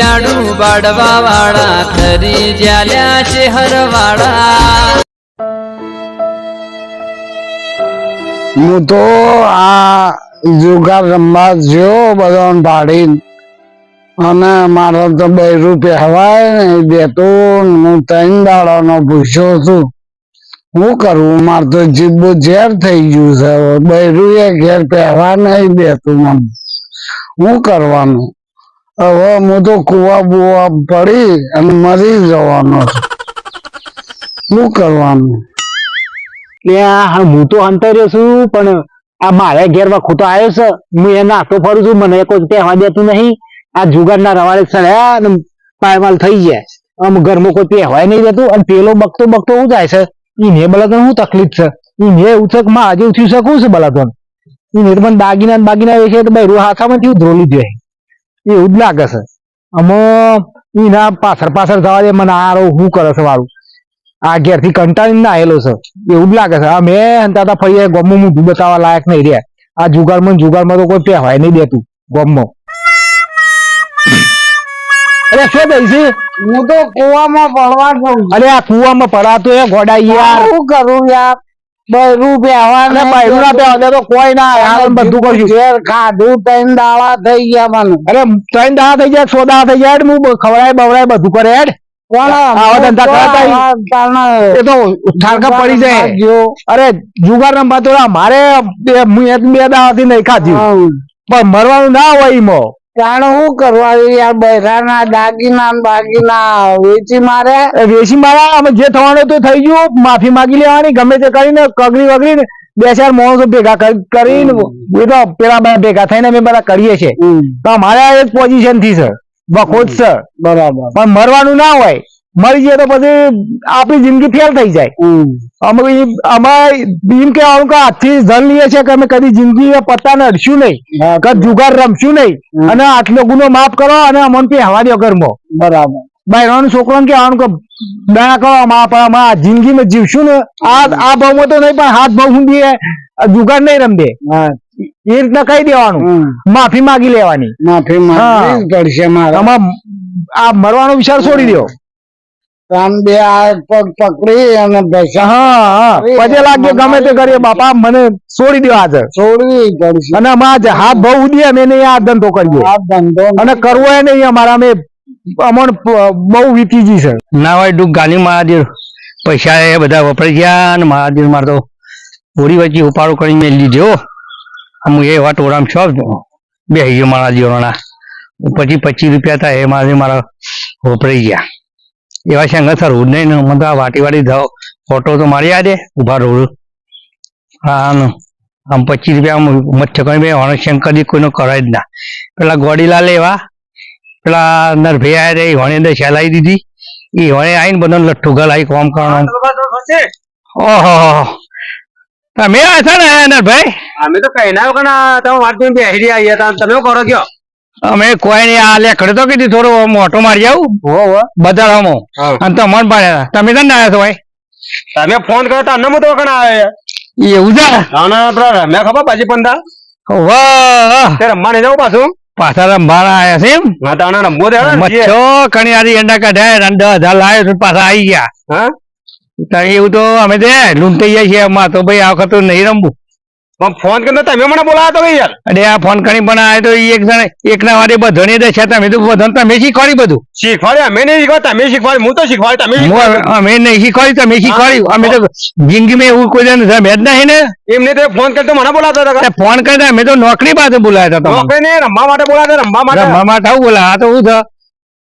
જાડું બાડવા વાળા, ખરી જ્યાલ્યા છે હરવાળા. હું તો આ જુગાર રમવા જો બધો ભાડી અને મારો તો બે રૂપિયા હવાય ને દેતું હું ત્રણ દાડાનો ભૂસ્યો છું. હું કરવું મારે તો જીભ ઝેર થઈ ગયું છે. બૈરું એ ઘેર પહેવા નહીં દેતું મને. હું કરવાનું? હવે હું તો કુવા બુવા પડી અને મરી જવાનો શું કરવાનું? હું તો અંતર્યો છું, પણ આ મારે ઘેર ખોટો આવ્યો છે. હું એ નાખતો ફરું છું, મને કોઈ પહેવા દેતું નહીં. આ જુગારના રવાડે ચડ્યા પાયમાલ થઈ જાય આમ ઘરમાં કોઈ કહેવાય નહીં દેતું અને પેલો બગતો બગતો શું જાય છે. એને બળતણ શું તકલીફ છે? એને એવું છે કે માં, આજે થયું શકું છે બલાદન ઈને પણ દાગીના દાગીના વેચે, તો ભાઈ હાથામાં થયું ધ્રોલી જાય? એવું જ લાગે છે. આમાં એના પાછળ પાછળ જવા દે મને આ શું કરે છે મારું આ ઘેરથી કંટાળીને આવેલો છે. એવું જ લાગે છે. આ મેં હંતા હતા ફરી ગોમમાં મોઢું બતાવવા લાયક નહીં રહ્યા. આ જુગારમાં ને જુગારમાં તો કોઈ પહેવાય નહીં દેતું ગોમમાં. અરે શું થઈ છે? હું તો કુવામાં પડવા જઉં અરે આ કુવામાં પડાતો એ ગોડા યાર. શું કરું યાર? બૈરું પહેવા અરે ના તો કોઈ ના યાર બધું કરશું ઘેર ખાધું ત્રણ દાળા થઈ ગયા મને. અરે ત્રણ દાડા થઈ ગયા સો દાડા થઈ જાય હું ખવડાય બવડાય બધું કરે હેડ. મારે બે- દાડાથી નહીં ખાધી પણ મરવાનું ના હોય ઈમો તાણે શું કરવા યાર બૈરાના દાગીના બાગીના વેચી મારે? વેચી મારા? અમે જે થવાનું તો થઈ ગયું. માફી માગી લેવાની. ગમે તે કરીને કગરી વગરી ને બે ચાર માણસો ભેગા કરી- કરીને એ તો પેલા બધા ભેગા થઈને અમે બધા કરીએ છીએ. તો અમારે એક પોઝિશનથી સર બખોજ સર બરાબર. પણ મરવાનું ના હોય. મરી જાય તો પછી આપણી જિંદગી ફેલ થઈ જાય. અમે અમારે અમે કે કહેવાનું કે આજથી ધન લઈએ છે કે અમે કદી જિંદગી પત્તાને અડશું નહીં. કદ કે જુગાર રમશું નહીં. અને આટલો ગુનો માફ કરો અને અમને પે હવા દો ઘરમાં. બરાબર. બહેરાનું છોકરાને આવું કે દયા કરો આ જિંદગીમાં જીવશું ને. આ આ ભાવમાં તો નહીં પણ હાથ ભાવ સુધી એ જુગાર નહીં રમદે. હા. એ રીતના કહી દેવાનું. માફી માગી લેવાની. માફી માંગવી પડશે આ મરવાનો વિચાર છોડી દો કાન બે આ પગ પકડી અને પૈસા હા હા. ગમે તે કરીએ બાપા મને છોડી દો આજે છોડવી પડશે. અને અમે આજ હાથ ભાવ ઉડીએ અમે નહીં આ ધંધો કરીએ આ ધંધો અને કરવો એ નહીં અમારા અમે અમણ બહુ વીતી જી છે. ના હોય ડૂબ ગાંધી મહાદેવ પૈસા એ બધા વપરાઈ ગયા અને મહાદેવ મારે તો હોળી વચ્ચે ઉપાડો કરી મેં લીધો. હું એ વાત ઓરામ છો બે ગયો મારા જીવનના. પછી પચીસ રૂપિયા હતા એ મારે મારા વપરાઈ ગયા. એવા શંકર સર રોડ નહીં મને તો આ વાટી વાટી જાઓ. ફોટો તો મારી આજે દે ઊભા રોડ હા આમ પચીસ રૂપિયા મચ્છ કરી બે હણ શંકર કોઈનો કરાય જ ના. પેલા ગોડીલાલ લેવા પેલા નરભે આયા એ વણે અંદર સહેલાઈ દીધી. એ વણે આવીને બધા લઠ્ઠું ગલાઈ કોમ કરવાનું. ઓહો તમે આ છો ને નરભાઈ અમે તો કઈ ના વગર તમે વાત બેસી રહ્યા તમે કરો કયો અમે કોઈ નહીં આ લેખડે તો કીધું થોડો મોટો મારી આવું બધા અને તો મન પાડ્યા તમે તને આવ્યા છો ભાઈ? તમે ફોન કર્યો તો અન્નમો તો કણ આવે એવું છે? રમ્યા ખબર પાછી પંદા વાહ. તે રમવા નહીં જવું પાછું. પાછા રમવા આવ્યા છે એમ? હા તો આને રમવો દે મચ્છો કણી આરી અંડા કાઢ્યા અને દસ હજાર લાવ્યો છું પાછા આવી ગયા. હા? એવું તો અમે દે લૂંટાઈ જાય છે એમાં તો ભાઈ આ વખત નહીં રમવું. પણ ફોન કરીને તમે મને બોલાવ્યો તો યાર? અરે આ ફોન કરી પણ આ તો એક જણ એકના વાડે બધાને દે છે. તમે તો બધાને તમે શીખવાડી બધું. શીખવાડે? અમે નહીં શીખવાડ તમે શીખવાડ હું તો શીખવાડ તમે. હું- અમે નહીં શીખવાડી તમે શીખવાડ્યું અમે તો જિંદગીમાં એવું કોઈ જણ મેં જ નહીં ને. એમને તો ફોન કરતો મને બોલાવતા હતા ફોન કરી અમે તો નોકરી પાસે બોલાયા હતા નોકરી નહીં રમવા માટે બોલાવતા રમવા માટે. રમવા માટે આવું બોલા આ તો. શું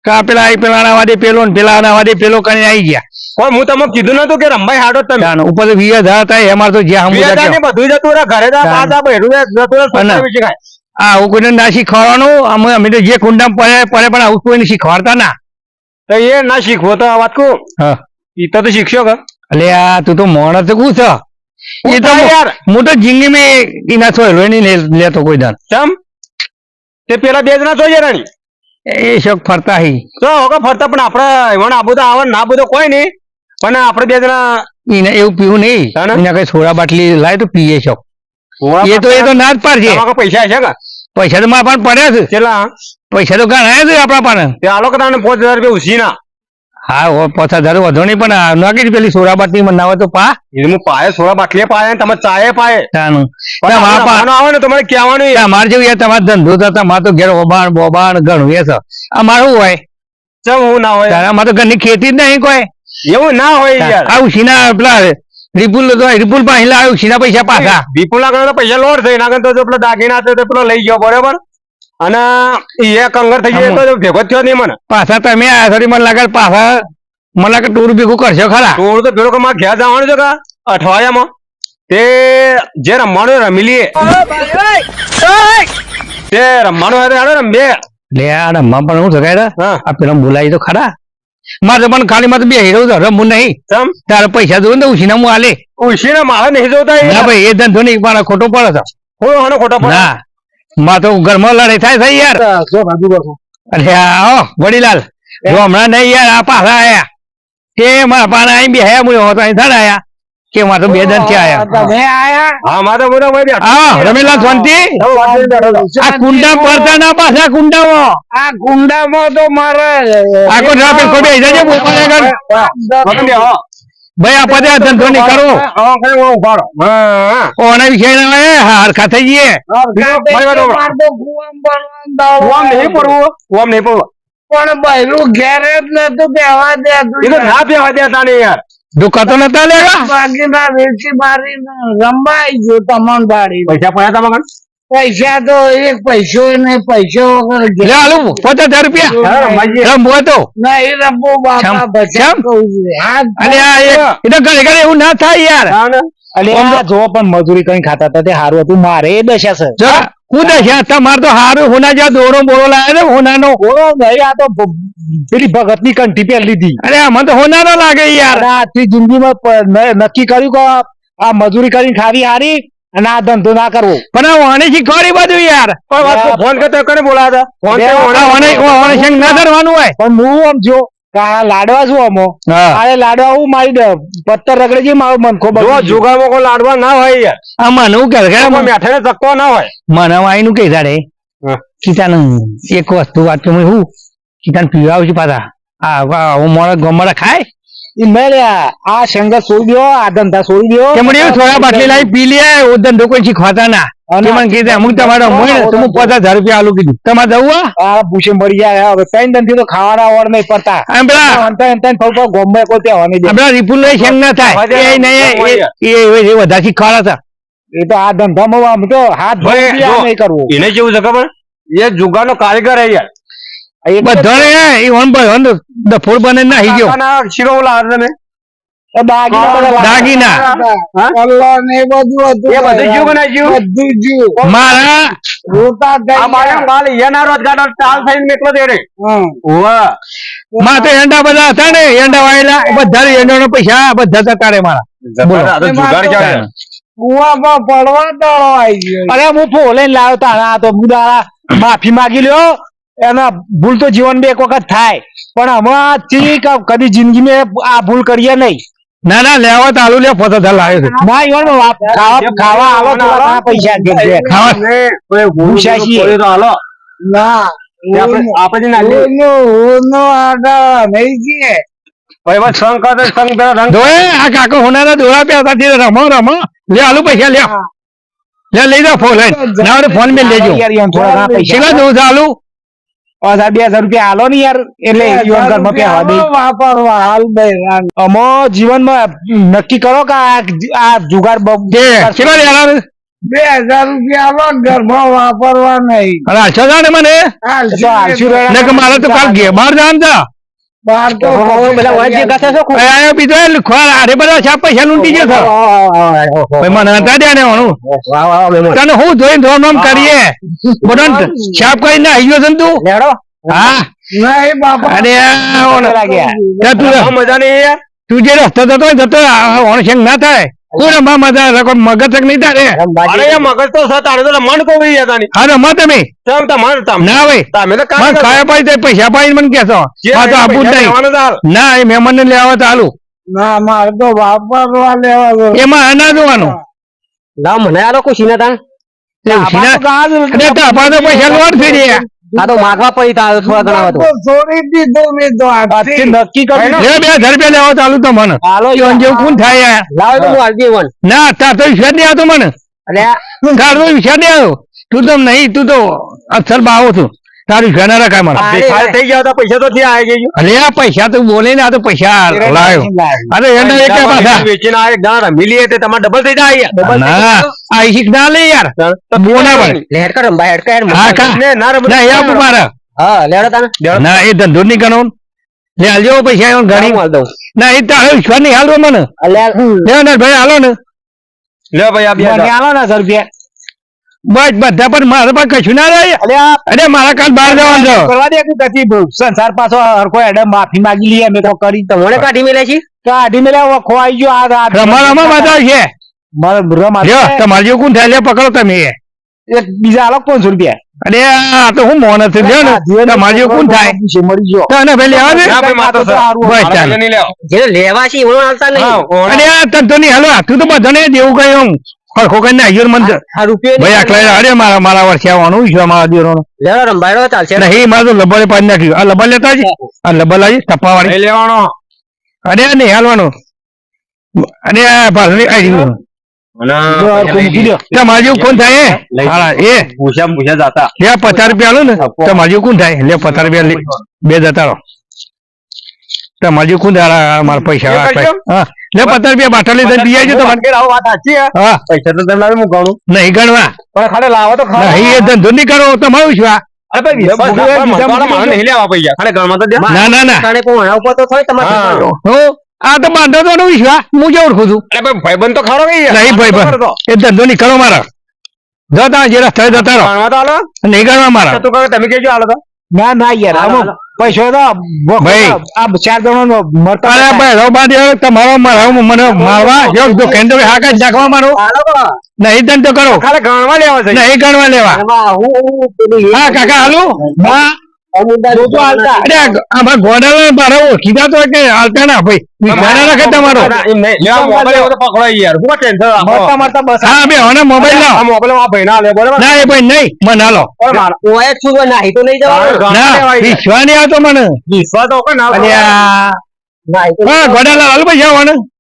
છે પેલા પેલાના વાડે પેલો ને પેલાના વાડે પેલો કરીને આવી ગયા. કોઈ હું તમને કીધું નતું કે રમવા હાડો જ તમે. ઉપર તો વીસ હજાર થાય એમાં તો જ્યાં હમ બધું જતું રહે ઘરે જા. આ આવું કોઈને ના શીખવાડવાનું અમે અમે તો જે કુંડામાં પડે પડે પણ આવું કોઈને શીખવાડતા ના. તો એ ના શીખવો તો આ વાત કહું એ તો તો શીખશો કે એટલે આ તું તો મોણ તો કું છે? એ તો યાર. હું તો જિંદગી મેં એના સોયલો નહીં લેતો કોઈ દાન ચમ? તે પેલા બે જણા જોઈએ રાણી. એ શોખ ફરતા હી. તો ફરતા પણ આપડે એમાં આબુ તો આવે ને ના બધો કોઈ નહીં. પણ આપણે બે જણા એને એવું પીવું નહીં? એના કઈ સોડા બાટલી લાય તો પીએ છો. એ તો એ તો ના જ પાડશે પૈસા છે કે? પૈસા તો મારા પણ પડ્યા છે. કેટલા? પૈસા તો ઘણા છે આપણા પાસે. તે આલો કે તને પાંચ હજાર રૂપિયા ઉછીના? હા પાંચ હજાર વધુ નહીં પણ નાખી દે પેલી બાટલી મને આવે તો પા. હું પાયે સોળા બાટલી પાયે તમે ચાયે પાયે. તાનું પણ તમારા આવે ને તમારે કહેવાનું અમારે જેવું યાર તમારે ધંધો થતા તમારે તો ઘેર ઓબાણ બોબાણ ઘણું એ છે. અમારું હોય. ચમ હું ના હોય? તારા અમારે તો ઘરની ખેતી જ નહીં કોઈ. એવું ના હોય યાર. આવું સીના પેલા રિપુલ તો રિપુલ પાસે લાવ્યો સીના પૈસા પાછા. વિપુલ ના તો પૈસા લોડ થઈ ના તો પેલો દાગીના તો પેલો લઈ ગયો બરોબર? અને એ કંગર થઈ ગયો તો ભેગો થયો નહીં મને. પાછા તમે આ થોડી મને લાગે પાછા મને લાગે ટૂર ભેગું કરશો ખરા. ટૂર તો પેલો મારે ઘેર જવાનું છે કા અઠવાડિયામાં? તે જે રમવાનું રમી લઈએ. તે રમવાનું હેડો લે આ રમવા પણ હું થકાય આ પેલા બોલાય તો ખરા. મારે પણ ખાલી મારે બે હીરો તો રમવું નહીં. તારે પૈસા દઉં ને ઉછીના હું આલે ઉછીના મારે નહીં જોતા ના ભાઈ એ ધંધો નહીં મારે ખોટો પડે તો. હું આનો ખોટો પડે? ના. માં તો ઘરમાં લડાઈ થાય થાય યાર. જો બાજુ બસો અરે આવો વડીલાલ. જો હમણાં નહીં યાર આ પાછા આયા. એ મારા પાના અહીં બે હે મું હોતો અહીં થડ આયા કે માં તો બે થયા આયા. તમે આયા? હા મારે મોટા ભાઈ બેઠો. હા રમીલા શાંતિ? આ કુંડા પડતા ના પાછા કુંડામાં? આ ગુંડામાં તો મારે આખો કોઈ બેસી જજે. ભાઈ આ પદે આ ધંધો નહીં કરો. ઓના વિશે હરખા થઈ જઈએ. મારી. મારે ઓમ નહીં પડવું ઓમ નહીં પડવું. પણ બૈરું ઘેર જ નતું બેહવા દેતું ના દેતા ને યાર. દુખા તો નતા લેવા? બાકીના વેચી મારીને રંબાઈ ગયો તમણ બાળી પૈસા પડ્યા તા પૈસા તો એક પૈસો ને પૈસો વગર લે આલુ હાલું રૂપિયા. હા, રમાઈએ. રમવો તો. નહીં રમવો બાપા બચા. કહું છું. આ એ- એ તો ઘરે ઘરે એવું ના થાય યાર. હા અલે આ જો પણ મજૂરી કઈ ખાતા હતા તે હારું હતું મારે એ દશા છે. કુદ છે તમારે તો હારું હોના જ્યાં દોડો બોળો લાવે ને હોનાનો. ઓળો નહીં આ તો પેલી ભગતની કંઠી પહેરી લીધી. અરે આમાં તો હોનાનો લાગે યાર. અને જિંદગીમાં નક્કી કર્યું કે આ મજૂરી કરીને ખાવી હારી અને આ ધંધો ના કરવો. પણ આ વાણી શીખવાડી બધું યાર. પણ વાત તો ફોન કરતો કોને બોલાવ્યા ફોન બે કર્યો વાર આ મને. વાણી વાણી શેંગ ના કરવાનું હોય. પણ હું આમ જો લાડવા શું અમો અરે લાડવા હું મારી દે પત્તર રગડે છે મારો મનખો જો બગડી ગયો. કોઈ લાડવા ના હોય યાર. આ મને હું કરે મેઠે મેઠાને ના હોય. મને વાણી નું કઈ. કીતાનું એક વસ્તુ વાત કે હું કીતાને પીવા આવું છું પાછા. આ હું મોડા ગમડા ખાય. ઈ મેળ્યા. આ સંગત છોડી દો આ ધંધા છોડી દો એવું થોડા બાટલી લાવી પી લે. ઓ ધંધો કોઈ ના. અને કે મને કીધું અમુક તમારો તો હું પચાસ હજાર રૂપિયા આલું કીધું. તમારે જવું આ? ભૂસે મળી જાય હવે ત્રણ દંથી તો ખાવાના ઓર નહીં પડતા. અંતર અંતર ગોમ્બે કોઈ ત્યાં નહીં. નો ના થાય. એ નહીં વધારે શીખવાડા હતા. એ તો આ ધંધામાં આમ તો હાથ જો. નહીં કરવું. એને કેવું છે ખબર? એ જુગારનો કારીગર હે યાર. બધાને એ one by on the four બને નાહી ગયો. કાકાના શીરો ઓલા તમે એ દાગીના બધા લાગે. દાગીના. હા? ને બધું હતું એ બધું કે ના બધું જ્યું. મારા. રોતા ગઈ મારા માલ એના રોજગાર ચાલ થઈને નીકળો દેડે. વાહમાં એંડા બધા હતા ને એંડા વાયેલા બધા એંડા પૈસા બધા જતા રે મારા. બોલો. આ તો જુગાર કહેવાય કૂવામાં પડવા દાડો આવી ગયો. અરે હું ફોલે લાવ્યો હા તો બુદાળા માફી માંગી લ્યો. એના ભૂલ તો જીવન એક વખત થાય. પણ હમણાંથી કદી જિંદગીમાં આ ભૂલ કરીએ નહીં. ના ના લેવા તો આલુ લે પચાસ હજાર લાવે છે. ના ઈવન ખાવા ખાવા આવો તો આ પૈસા કે છે. ખાવા ને કોઈ ભૂસા. કોઈ તો હાલો. ના આપણે આપણે ના લે નો નો આડા નહીં ગયે ભાઈ બસ સંગ કરે સંગ રંગ દોએ આ કાકો હોનારા દોરા પે હતા તે રમો રમો. લે આલુ પૈસા લે. લે લઈ જાઓ ફોન લઈ ના ફોન મેં લેજો દઉં છે આલુ? હજાર બે હજાર રૂપિયા હાલો ને યાર. એટલે ઈવન ઘરમાં પહેવા દે. વાપરવા હાલ બે અમો જીવનમાં નક્કી કરો કે આ આ જુગાર બ- હજાર રૂપિયા આલો ઘરમાં વાપરવા નહીં. હાલશો જાણે ને મને? હાલશું ને મારે તો કાલ ઘેબાર તા બહાર તો પેલા વાંચી ફરિયાદ કથા આયો બીજો એ આરે બધા છાપ પૈસા લૂંટી ગયો છો ભાઈ મને હતા દે ને ઓનું તને હું ધોમ કરીએ? બધા છાપ કરીને છે તું? હા. નહીં બાપા. અરે આ. લાગ્યા તું મજા નહીં યાર તું જે રસ્તો જતો હોય જતો ઓણ શેંગ ના થાય. તું રમવા મજા રકો મગજ નહીં તારે? અરે મગજ તો છે તારે. તો મન કો ભઈ જતા નહીં. હા રમવા તમે. તેમ મન તમ. ના ભાઈ. તમે તો કામ ખાયા પાઈ તે પૈસા પાઈ મને કેસો આ તો આપું નહીં. ના એ મહેમાન ને લેવા ચાલુ. ના મારે તો વાપરવા લેવા દો એમાં આના ના જોવાનું ના મને આ લોકો ના તા તે ઉછીના- તો પૈસા લોટ થઈ રહ્યા. આ તો માગવા પડી તા થોડા ઘણા તો. છોડી દીધો મે તો આજથી. નક્કી લે બે હજાર રૂપિયા લેવા ચાલુ તો મને. હાલો યોન જેવું કોણ થાય? લાવ તો હું. આલજી વન ના તાર તો વિશ્વાસ નહીં આવતો મને. અલ્યા. તાર તો વિશ્વાસ નહીં આવ્યો. તું તો નહીં તું તો અક્ષર બાવો છું. તારું ના રખાય મને. થઈ ગયા હતા પૈસા તો ત્યાં આવી ગયું અરે આ પૈસા તો બોલે ને આ તો પૈસા લાયો. અરે એને એક પાછા. વેચીને આ એક દાણા રમી લઈએ તે તમારે ડબલ થઈ જાય યાર. ના આ શીખ ના લે યાર. બોના પણ લેડ કર ભાઈ હેડ કર હા ને ના રમ ના એ આપું મારે. હા લેડો તને. ના એ ધંધો નહીં ગણો લે હાલજો પૈસા એમ ઘણી. માલ દઉં. ના એ તારો ઈશ્વર નહીં હાલવો મને. લે ને ભાઈ હાલો ને. લે ભાઈ આ બે હાલો. ના ને હજાર રૂપિયા. બસ બધા પણ મારે પણ કશું ના રહે. અરે મારા કાલ બહાર જવાનું છે. કરવા દે કે કથી સંસાર પાછો હરખો એડે માફી માંગી લઈએ અમે તો કરી તમને કાઢી મેલે છે? કાઢી મેલે વખો આવી ગયો. આ રાત રમા રમા બધા છે. તમારે જેવું કોણ થાય? લે પકડો તમે એક બીજા અલગ પાંચસો રૂપિયા. અરે આ તો હું મોન છે જો ને. તમારે જેવું કોણ થાય? મરી ગયો. તને ભાઈ લેવા દે. લેવા. છે એવડો હાલતા નહીં. અરે તને તો નહીં હાલો તું તો બધાને દેવું કઈ હું ખરખો કઈ ને આયર મન ભાઈ આટલા અરે મારા મારા વર્ષે આવવાનું છે મારા દીરો લેવા રંભાડો ચાલશે. નહીં મારે તો લબડે પાડી નાખ્યું આ લબડ લેતા છે આ લબડ લાવી ટપ્પા વાળી લેવાનો. અરે નહીં હાલવાનું. અરે આ ભાલ નહીં ગયું. તમારે જેવું કોણ થાય એ? જાતા. પચાસ રૂપિયા આલો ને. તમારે જેવું કોણ થાય? લે પચાસ રૂપિયા બે જતા રહો. તમારે જેવું આ મારા પૈસા. હા. લે પચાસ રૂપિયા બાટલી લઈને પી છે તમારે. આવો વાત સાચી હા. પૈસા તો તમે લાવી હું ગણું. નહીં ગણવા. પણ ખાલી લાવો તો નહીં એ ધંધો નહીં કરો તમારું શું આ? ના ના ના. કારણે પણ એના ઉપર તો થોડી તમારે હા. ઠેકાણું. હો આ તો બાંધો તો નો વિશ્વાસ હું જે ઓળખું છું. અરે ભાઈ, ભાઈબંધ તો ખરો કે યાર. ના ના પૈસો તો ભાઈ. આ ચાર જણો મળતા અરે ભાઈ બાદ હવે તમારો મારો મને મારવા જો જો કેન્દ્ર હાક જ નાખવા મારો. નહીં ધંધો કરો. ખાલી ગણવા લેવા નહીં ગણવા લેવા. હા કાકા હાલો. હા વિશ્વાસ તો હું ટેન્શન રાખો. મળતા મળતા બસ. હા બે હવે મોબાઈલ આ લાવો મોબાઈલ આ ભાઈ ના લે બરાબર? ના એ મને. વિશ્વાસ નહીં આવતો મને. વિશ્વાસ તો કોઈ ના અરે હોય. આ નાહી તો હા ગોડા હાલ પૈસા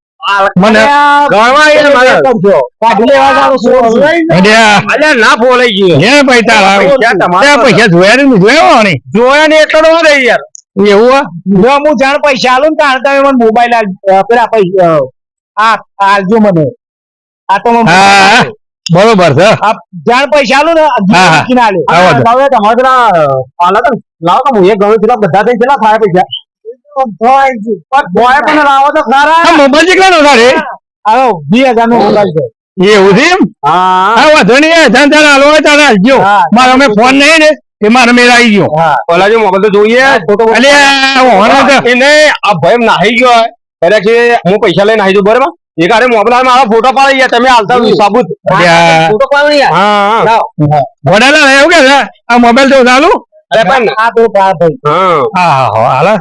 મને ગણવા યાર મારે. કાઢી લેવા અલ્યા ના ફોલાઈ ગયો. લે પૈસા તમારા તે પૈસા. જોયા ને જોયા ને જોયા ને એટલો તો વધે યાર. એવું જો હું જાણ પૈસા આલું તમે મને મોબાઈલ પેલા પૈસા આ આલજો મને. આ તો બરોબર છે. જાણ પૈસા આલું ને હા, હવે તમારે પેલા લાવો તો હું એક ગણું છું બધા થઈ કેટલા થાય પૈસા? બોય પણ લાવો તો ખરા આ મોબાઈલ કેટલાનો તારે આવો વીસ નો મોબાઈલ છે. એવું છે એમ? હા. હા વાંધો નહીં જાણ તારે હાલો તારે હાલજો હા. અમે ફોન નહીં ને એ મારે મેળ આવી ગયો. ઓલા જો મોબાઈલ તો જોઈએ આ એને આ ભય નાહી ગયો હોય ત્યારે કે હું પૈસા લઈને નાહી જઉં બરાબર? એક આરે મોબાઈલ આવે મારા ફોટો પાડી ગયા તમે હાલતા સાબુત. ફોટો પાડી ગયા હા હા. વડાલા એવું કે આ મોબાઈલ તો ચાલુ? અરે પણ આ તો ભાઈ? હા. હા હા હાલા.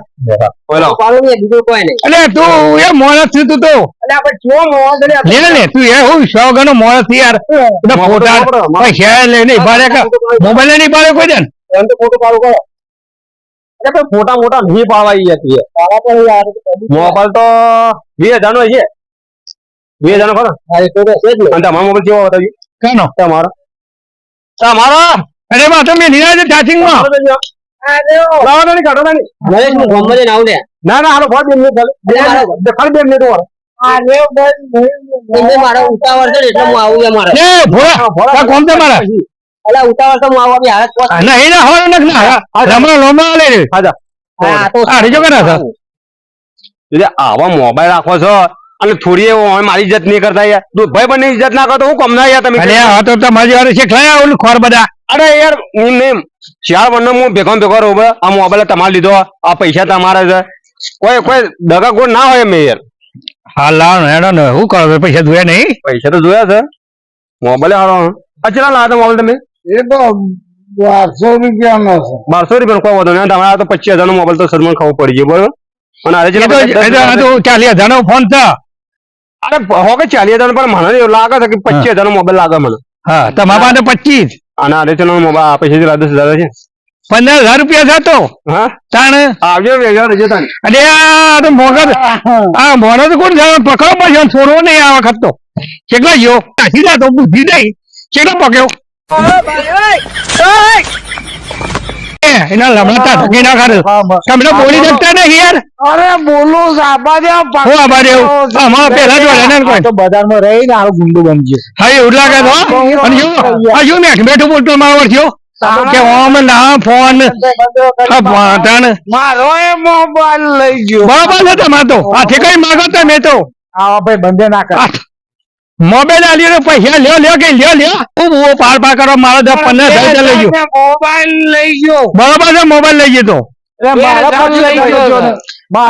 બોલો. પાડો ને કોઈ નહીં. અલે તું એ મોણસ છું તું તો. એટલે આપણે ચો મોં લે ને તું એ હું સો ગણો મોણસથી યાર. બધા ફોટા પૈસા લઈને ભાડે કા મોબાઈલ નહીં ભાડે કોઈ દે એમ તો ફોટો પાડો કરો. અરે પણ ફોટા મોટા નહીં પાડવા જતી મોબાઈલ તો વીસ હજાર નો છે વીસ હજાર નો. ખરો અને તમારો મોબાઈલ કેવો બતાવ્યું કેનો? તમારો? તમારો? અરે બા તમે નિરાજ ચાચિંગમાં લાવો ને કાઢો ને નરેશ હું ગોમ તે નાવ ને. ના ના હાલો ફોન બે મિનિટ ચાલે. બે- ખાલી બે મિનિટ વાળો એટલે મારો ઉતાવળ છે એટલે હું આવું મારે. ભોળા આ છે મારા? એટલે ઉતાવળ તો હું આવું આવી હાલત નહીં ના હોય ના રમણો લોમા લે હાજા આ તો આ રીજો છે એટલે આવા મોબાઈલ રાખો છો અને થોડી એ મારી ઇજ્જત નહીં કરતા યાર. ભાઈ બંને ઇજ્જત ના કરતો હું કમ ના યાર તમે. અરે હા તો તમારી છે શીખલાયા ઓલું ખોર બધા. અરે યાર હું નેમ ચાર વનનો હું ભેગો ભેગો રહું આ મોબાઈલ તમારે લીધો આ પૈસા તમારા છે. કોઈ કોઈ દગા કોઈ ના હોય મેં યાર. હા લાવ ને હેડો ને. શું કરો? છો? પૈસા જોયા નહીં? પૈસા તો જોયા છે. મોબાઈલ હારો. અચરા લાવો મોબાઈલ તમે? એ તો બારસો રૂપિયાનો છે. બારસો રૂપિયા કોઈ વધુ નહીં. તમારા તો પચીસ હજાર નો મોબાઈલ તો સદમાં ખાવું પડી ગયો બરોબર? અને અરે એ તો એ તો- આ તો ચાલી હજાર નો ફોન થા અરે હો કે ચાલીસ હજાર પણ મને એવું લાગે છે કે પચીસ હજાર નો મોબાઈલ લાગે મને. હા તમારા પાસે પચીસ અને અરે ચલો મોબાઈલ આ પૈસા દસ હજાર છે પંદર હજાર રૂપિયા થતો હા? તાણ? આવજો વેગા રજો તાણ. અરે આ તો મોગર આ મોનો તો કોણ જાણે? પકડો પડશે છોડવો નહીં આ વખત તો. કેટલા ગયો? સીધા તો બુદ્ધિ નહીં. કેટલો પકડ્યો એના લમણા ઠકી ના ખાધું. તમે બોલી શકતા નહીં યાર. અરે બોલું સાબા દે હું આભાર એવું અમારા પેલા જ વાળા ને કોઈ તો બજારમાં રહી ને હારું ગુંડું બની ગયું. હા એવું લાગે તો અને જો આ જો મેં બેઠું બોલતો મારો થયો કે ઓમ ના ફોન. મારો એ મોબાઈલ લઈ ગયો. બરાબર છે તમારે તો. આથી કઈ માગો તમે તો. આ ભાઈ બંધે ના કર મોબાઈલ આલી પૈસા લ્યો લ્યો કે લ્યો લ્યો. હું પાર પાર કરો મારો દસ પંદર હજાર લઈ ગયો. મોબાઈલ લઈ ગયો. બરાબર છે મોબાઈલ લઈ ગયો તો. બે ગયો ગયો.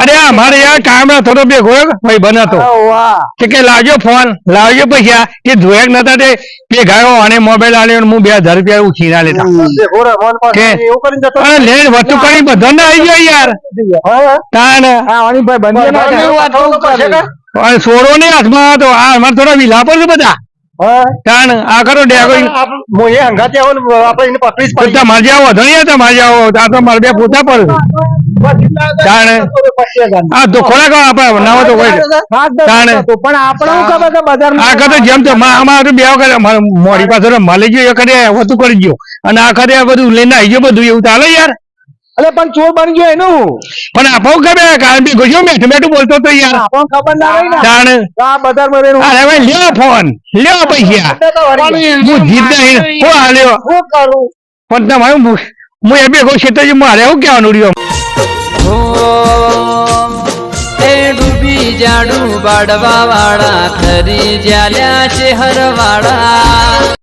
અરે અમારે યાર કામ થોડો બે ભેગો ભાઈ બન હતો કે કે લાવજો ફોન લાવજો પૈસા કે ધોયક નતા તે ગાયો અને મોબાઈલ આલ્યો ને હું બે હજાર રૂપિયા ઉછી છીના લેતા. અરે લેણ વસ્તુ કરી બધો ના આવી ગયો યાર. હા, તાન ભાઈ બંધે સોરો ને હાથમાં તો આ અમારે થોડા વિલા પર છે બધા. તાણ આ કરો ડેગો. હંગાતે આવો આપણે એને પકડી જાવ વધો તમારે જાવ આ તો મારે બે પોતા પર તાણે આ તો ખોરાક આપણે નવો તો હોય હા, દસ પણ આપણે શું ખબર કે બજારમાં આ વખતે જેમ તો અમારે બે વખત અમારે મોડી પાસે મળી ગયો એ કરે હોતું કરી ગયો. અને આ આ બધું લઈને આવી ગયો બધું એવું ચાલે યાર. અલે પણ ચોર બની ગયો એનું. પણ આપો ખબર કારણ કે ગયો મેઠું મેઠું બોલતો તો યાર. આપો ખબર ના હોય ને. જાણ. આ બજારમાં રહીને અરે ભાઈ લ્યો ફોન લ્યો પૈસા. હું જીત નહીં. હું હાલ્યો હું કરું? પણ તમારે હું હું એ બે કહું છે મારે શું કહેવાનું રહ્યું? હો જાડું બાડવા વાળા ખરી જ્યાલ્યા છે હરવાળા.